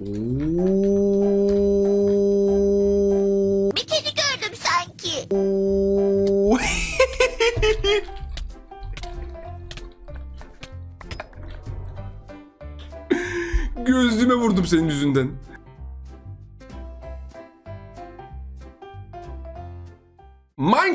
Bir kedi gördüm sanki. Gözlüğüme vurdum senin yüzünden.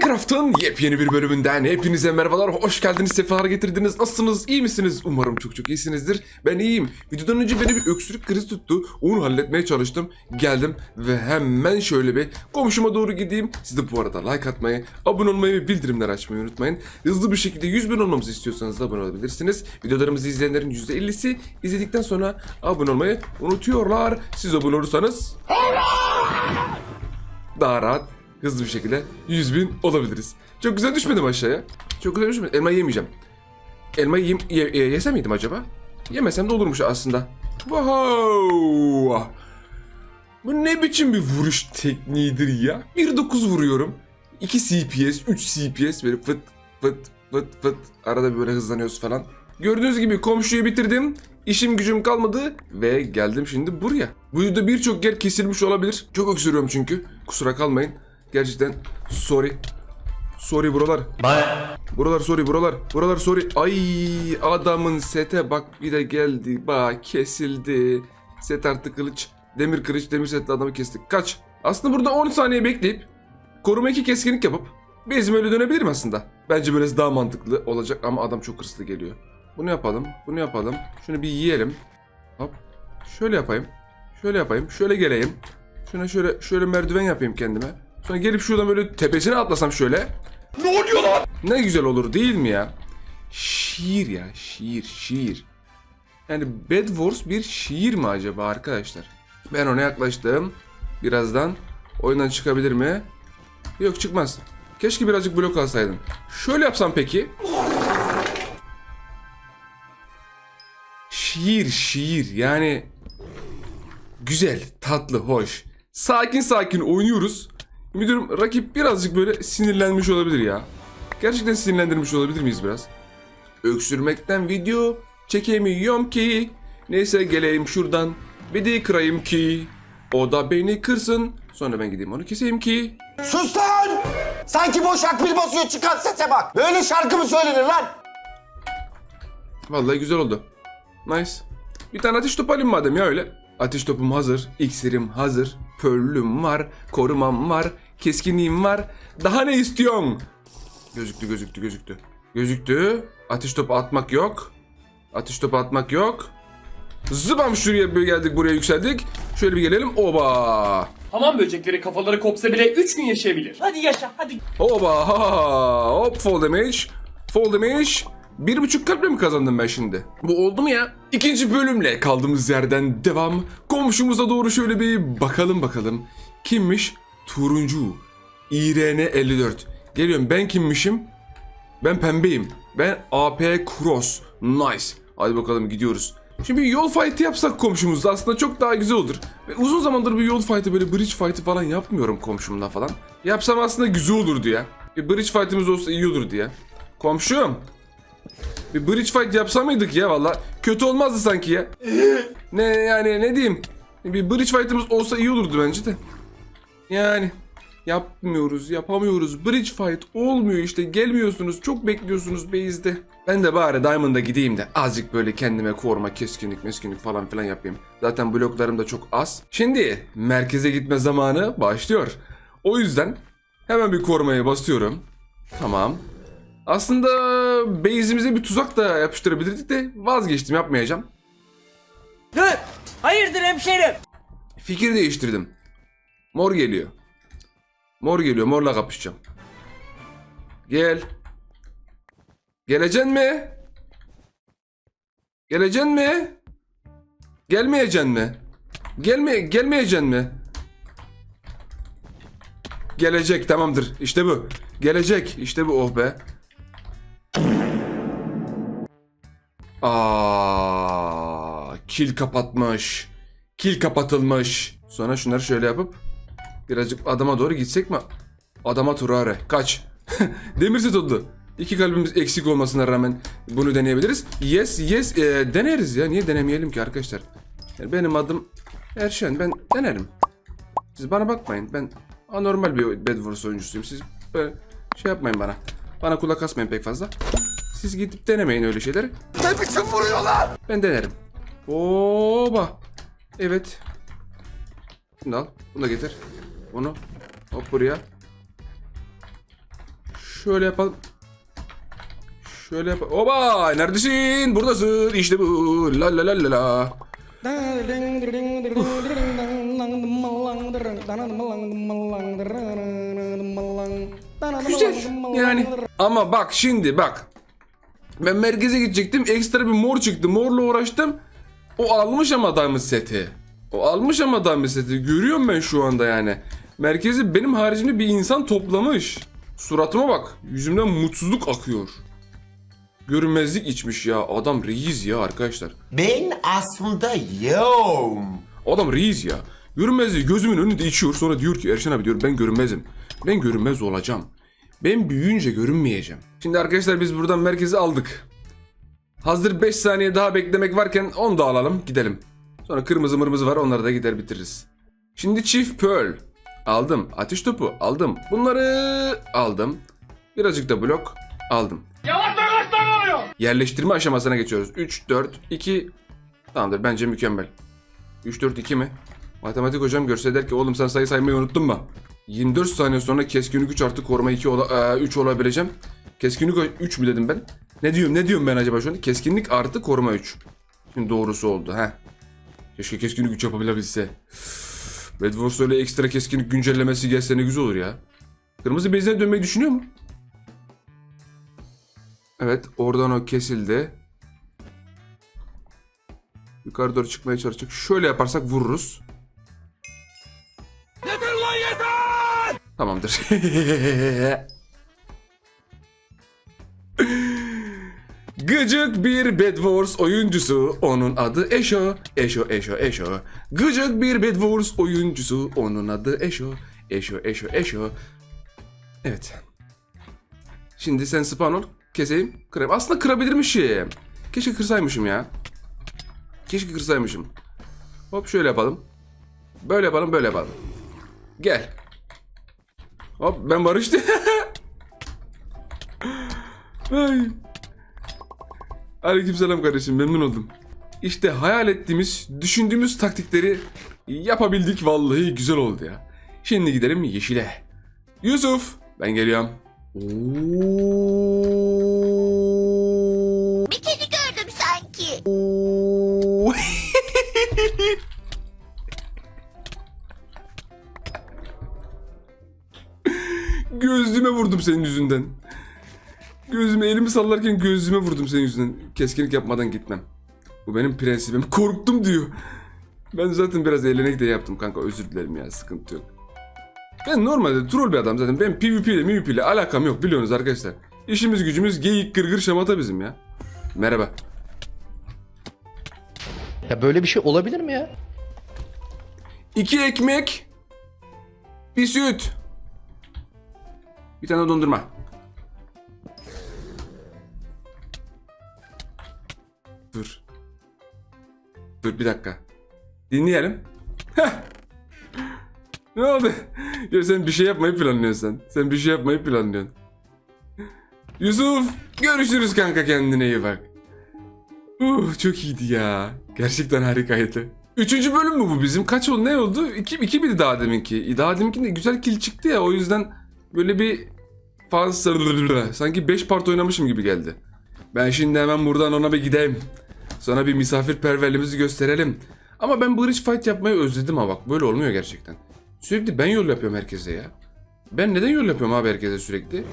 Minecraft'ın yepyeni bir bölümünden hepinize merhabalar. Hoş geldiniz, sefalar getirdiniz. Nasılsınız? iyi misiniz? Umarım çok çok iyisinizdir. Ben iyiyim. Videodan önce beni bir öksürük krizi tuttu. Onu halletmeye çalıştım. Geldim ve hemen şöyle bir komşuma doğru gideyim. Siz de bu arada like atmayı, abone olmayı ve bildirimleri açmayı unutmayın. Hızlı bir şekilde 100 bin olmamızı istiyorsanız da abone olabilirsiniz. Videolarımızı izleyenlerin %50'si izledikten sonra abone olmayı unutuyorlar. Siz abone olursanız daha rahat hızlı bir şekilde 100 bin olabiliriz. Çok güzel düşmedim aşağıya. Çok güzel düşmedi. Elmayı yemeyeceğim. Elmayı yem, ye, ye- yesem miydim acaba? Yemesem de olurmuş aslında. Wow! Bu ne biçim bir vuruş tekniğidir ya? 1.9 vuruyorum. 2 CPS, 3 CPS böyle fıt fıt fıt fıt. Arada böyle hızlanıyoruz falan. Gördüğünüz gibi komşuyu bitirdim. İşim gücüm kalmadı ve geldim şimdi buraya. Bu videoda birçok yer kesilmiş olabilir. Çok öksürüyorum çünkü. Kusura kalmayın. Gerçekten sorry. Sorry buralar. Buralar sorry buralar. Buralar sorry. Ay adamın sete bak bir de geldi. Bak kesildi. Set artı kılıç. Demir kılıç demir setli adamı kestik. Kaç. Aslında burada 10 saniye bekleyip koruma 2 keskinlik yapıp bezime öyle dönebilirim aslında. Bence böylesi daha mantıklı olacak ama adam çok hırslı geliyor. Bunu yapalım. Bunu yapalım. Şunu bir yiyelim. Hop. Şöyle yapayım. Şöyle yapayım. Şöyle geleyim. Şuna şöyle şöyle merdiven yapayım kendime. Sonra gelip şuradan böyle tepesine atlasam şöyle. Ne oluyor lan? Ne güzel olur değil mi ya? Şiir ya şiir şiir. Yani Bed Wars bir şiir mi acaba arkadaşlar? Ben ona yaklaştım. Birazdan oyundan çıkabilir mi? Yok çıkmaz. Keşke birazcık blok alsaydım. Şöyle yapsam peki? Şiir şiir yani güzel, tatlı, hoş. Sakin sakin oynuyoruz. Müdürüm rakip birazcık böyle sinirlenmiş olabilir ya. Gerçekten sinirlendirmiş olabilir miyiz biraz? Öksürmekten video çekemiyorum ki. Neyse geleyim şuradan. Bir de kırayım ki. O da beni kırsın. Sonra ben gideyim onu keseyim ki. Sus lan! Sanki boş akbil basıyor çıkan sese bak. Böyle şarkı mı söylenir lan? Vallahi güzel oldu. Nice. Bir tane ateş topu alayım madem ya öyle. Ateş topum hazır, iksirim hazır, pörlüm var, korumam var, keskinliğim var. Daha ne istiyorsun? Gözüktü, gözüktü, gözüktü. Gözüktü. Ateş topu atmak yok. Ateş topu atmak yok. Zıbam şuraya bir geldik, buraya yükseldik. Şöyle bir gelelim. Oba! Hamam böcekleri kafaları kopsa bile 3 gün yaşayabilir. Hadi yaşa hadi. Oba! Ha, ha. Hop fall damage. Fall damage. Bir buçuk kalple mi kazandım ben şimdi? Bu oldu mu ya? İkinci bölümle kaldığımız yerden devam. Komşumuza doğru şöyle bir bakalım bakalım. Kimmiş? Turuncu. İRN 54. Geliyorum ben kimmişim? Ben pembeyim. Ben AP Cross. Nice. Hadi bakalım gidiyoruz. Şimdi bir yol fight'ı yapsak komşumuzla aslında çok daha güzel olur. Ve uzun zamandır bir yol fight'ı böyle bridge fight'ı falan yapmıyorum komşumla falan. Yapsam aslında güzel olurdu ya. Bir bridge fight'ımız olsa iyi olurdu ya. Komşum. Bir bridge fight yapsa mıydık ya valla? Kötü olmazdı sanki ya. ne yani ne diyeyim? Bir bridge fight'ımız olsa iyi olurdu bence de. Yani yapmıyoruz, yapamıyoruz. Bridge fight olmuyor işte. Gelmiyorsunuz, çok bekliyorsunuz base'de. Ben de bari Diamond'a gideyim de azıcık böyle kendime koruma, keskinlik, meskinlik falan filan yapayım. Zaten bloklarım da çok az. Şimdi merkeze gitme zamanı başlıyor. O yüzden hemen bir korumaya basıyorum. Tamam. Aslında base'imize bir tuzak da yapıştırabilirdik de vazgeçtim yapmayacağım. Dur! Hayırdır hemşerim? Fikir değiştirdim. Mor geliyor. Mor geliyor. Morla kapışacağım. Gel. Geleceksin mi? Geleceksin mi? Gelmeyeceksin mi? Gelme gelmeyeceksin mi? Gelecek tamamdır. İşte bu. Gelecek. İşte bu oh be. Aa, kil kapatmış. Kil kapatılmış. Sonra şunları şöyle yapıp birazcık adama doğru gitsek mi? Adama Turare. Kaç. Demir set oldu. İki kalbimiz eksik olmasına rağmen bunu deneyebiliriz. Yes yes e, deneriz ya. Niye denemeyelim ki arkadaşlar? Yani benim adım Erşen ben denerim. Siz bana bakmayın. Ben anormal bir Bed Wars oyuncusuyum. Siz böyle şey yapmayın bana. Bana kulak asmayın pek fazla. Siz gidip denemeyin öyle şeyleri. Ne biçim vuruyorlar? Ben denerim. Oba. Evet. Bunu al. Bunu da getir. Bunu. Hop buraya. Şöyle yapalım. Şöyle yap. Oba! Neredesin? Buradasın. İşte bu. La la la la la. Güzel. Yani ama bak şimdi bak. Ben merkeze gidecektim. Ekstra bir mor çıktı. Morla uğraştım. O almış ama diamond seti. O almış ama diamond seti. Görüyorum ben şu anda yani. Merkezi benim haricimde bir insan toplamış. Suratıma bak. Yüzümden mutsuzluk akıyor. Görünmezlik içmiş ya. Adam reis ya arkadaşlar. Ben aslında yoğum. Adam reis ya. Görünmezliği gözümün önünde içiyor. Sonra diyor ki Erşen abi diyor ben görünmezim. Ben görünmez olacağım. Ben büyüyünce görünmeyeceğim. Şimdi arkadaşlar biz buradan merkezi aldık. Hazır 5 saniye daha beklemek varken onu da alalım gidelim. Sonra kırmızı mırmızı var onları da gider bitiririz. Şimdi çift pearl. Aldım. Ateş topu aldım. Bunları aldım. Birazcık da blok aldım. Yerleştirme aşamasına geçiyoruz. 3, 4, 2... Tamamdır bence mükemmel. 3, 4, 2 mi? Matematik hocam görse der ki oğlum sen sayı saymayı unuttun mu? 24 saniye sonra keskinlik 3 artı koruma 2 ola, 3 olabileceğim. Keskinlik 3 mü dedim ben? Ne diyorum ne diyorum ben acaba şu an? Keskinlik artı koruma 3. Şimdi doğrusu oldu ha. Keşke keskinlik 3 yapabilebilse. Red Wars öyle ekstra keskinlik güncellemesi gelse ne güzel olur ya. Kırmızı bezine dönmeyi düşünüyor mu? Evet oradan o kesildi. Yukarı doğru çıkmaya çalışacak. Şöyle yaparsak vururuz. Yeter lan yeter! Tamamdır. Gıcık bir Bed Wars oyuncusu, onun adı Eşo, Eşo, Eşo, Eşo. Gıcık bir Bed Wars oyuncusu, onun adı Eşo, Eşo, Eşo, Eşo. Evet. Şimdi sen spawn ol, keseyim, kırayım. Aslında kırabilirmişim. Keşke kırsaymışım ya. Keşke kırsaymışım. Hop şöyle yapalım. Böyle yapalım, böyle yapalım. Gel. Hop ben barıştı. Ay. Aleykümselam kardeşim memnun oldum. İşte hayal ettiğimiz, düşündüğümüz taktikleri yapabildik vallahi güzel oldu ya. Şimdi gidelim yeşile. Yusuf ben geliyorum. Oo. Bir kedi gördüm sanki. Gözlüğüme vurdum senin yüzünden. Gözüme elimi sallarken gözlüğüme vurdum senin yüzünden. Keskinlik yapmadan gitmem. Bu benim prensibim. Korktum diyor. Ben zaten biraz eğlenek de yaptım kanka özür dilerim ya sıkıntı yok. Ben normalde troll bir adam zaten. Ben PvP ile PvP ile alakam yok biliyorsunuz arkadaşlar. İşimiz gücümüz geyik gırgır şamata bizim ya. Merhaba. Ya böyle bir şey olabilir mi ya? İki ekmek. Bir süt. Bir tane dondurma. Dur. Dur bir dakika. Dinleyelim. Ne oldu? Ya sen bir şey yapmayı planlıyorsun sen. Sen bir şey yapmayı planlıyorsun. Yusuf görüşürüz kanka kendine iyi bak. Uh, çok iyiydi ya. Gerçekten harikaydı. Üçüncü bölüm mü bu bizim? Kaç oldu? Ne oldu? İki, iki miydi daha deminki? Daha deminkinde güzel kill çıktı ya. O yüzden böyle bir fazla sanki 5 part oynamışım gibi geldi. Ben şimdi hemen buradan ona bir gideyim. Sonra bir misafirperverliğimizi gösterelim. Ama ben bridge fight yapmayı özledim ha bak. Böyle olmuyor gerçekten. Sürekli ben yol yapıyorum herkese ya. Ben neden yol yapıyorum abi herkese sürekli?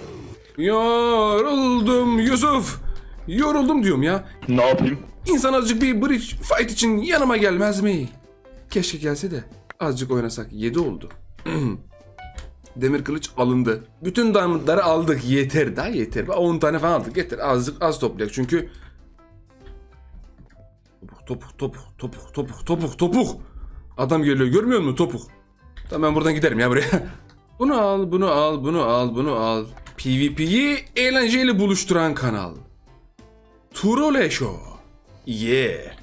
Yoruldum Yusuf. Yoruldum diyorum ya. Ne yapayım? İnsan azıcık bir bridge fight için yanıma gelmez mi? Keşke gelse de azıcık oynasak. 7 oldu. Demir kılıç alındı. Bütün diamondları aldık. Yeter daha yeter. 10 tane falan aldık. Yeter. Azıcık az toplayak çünkü Topuk topuk topuk topuk topuk topuk. Adam geliyor görmüyor musun topuk? Tamam ben buradan giderim ya buraya. bunu al bunu al bunu al bunu al. PvP'yi eğlenceyle buluşturan kanal. Turole Show. Yeah.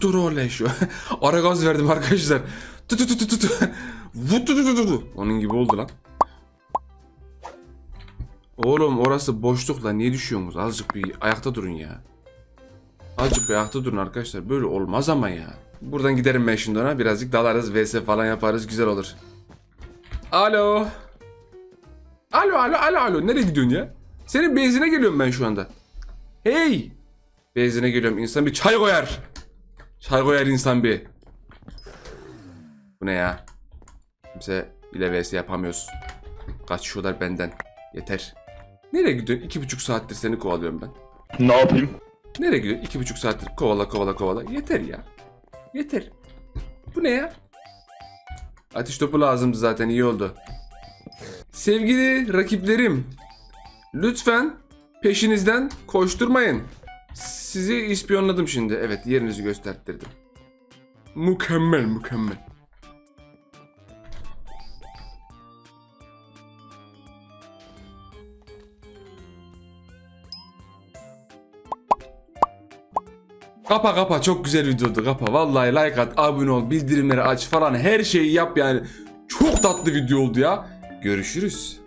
Turole Show. Ara gaz verdim arkadaşlar. Onun gibi oldu lan. Oğlum orası boşlukla niye düşüyorsunuz? Azıcık bir ayakta durun ya. Bir ayakta durun arkadaşlar. Böyle olmaz ama ya. Buradan giderim ben şimdi ona. Birazcık dalarız. VS falan yaparız. Güzel olur. Alo. Alo alo alo alo. Nereye gidiyorsun ya? Senin benzine geliyorum ben şu anda. Hey. Benzine geliyorum. İnsan bir çay koyar. Çay koyar insan bir. Bu ne ya? Kimse ile vs yapamıyoruz. Kaçıyorlar benden. Yeter. Nereye gidiyorsun? İki buçuk saattir seni kovalıyorum ben. Ne yapayım? Nereye gidiyorsun? İki buçuk saattir kovala kovala kovala. Yeter ya. Yeter. Bu ne ya? Ateş topu lazımdı zaten iyi oldu. Sevgili rakiplerim. Lütfen peşinizden koşturmayın. Sizi ispiyonladım şimdi. Evet yerinizi gösterttirdim. Mükemmel mükemmel. Kapa kapa çok güzel videodu kapa. Vallahi like at, abone ol, bildirimleri aç falan her şeyi yap yani. Çok tatlı video oldu ya. Görüşürüz.